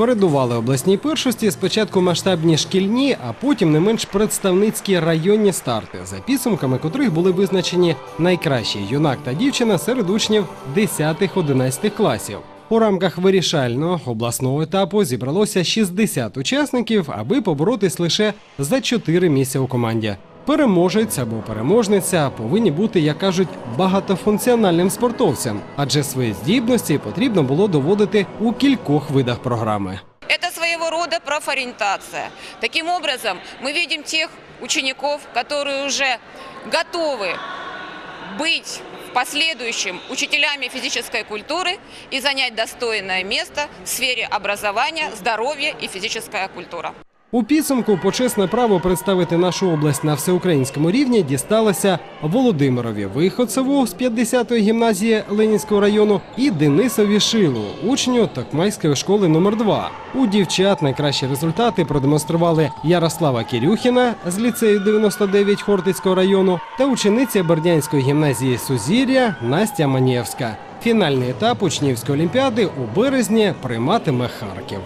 передували обласній першості спочатку масштабні шкільні, а потім не менш представницькі районні старти, за підсумками котрих були визначені найкращий юнак та дівчина серед учнів 10-11 класів. У рамках вирішального обласного етапу зібралося 60 учасників, аби поборотись лише за 4 місця у команді. Переможець або переможниця повинні бути, як кажуть, багатофункціональним спортовцем, адже свої здібності потрібно було доводити у кількох видах програми. Это своего рода профориентация. Таким образом, мы видим тех учеников, которые уже готовы быть в последующем учителями физической культуры и занять достойное место в сфере образования, здоровья и физическая культура. У підсумку почесне право представити нашу область на всеукраїнському рівні дісталося Володимирові Виходцеву з 50-ї гімназії Ленінського району і Денисові Шилу, учню Токмайської школи номер 2 У дівчат найкращі результати продемонстрували Ярослава Кирюхіна з ліцею 99 Хортицького району та учениця Бердянської гімназії Сузір'я Настя Манєвська. Фінальний етап учнівської олімпіади у березні прийматиме Харків.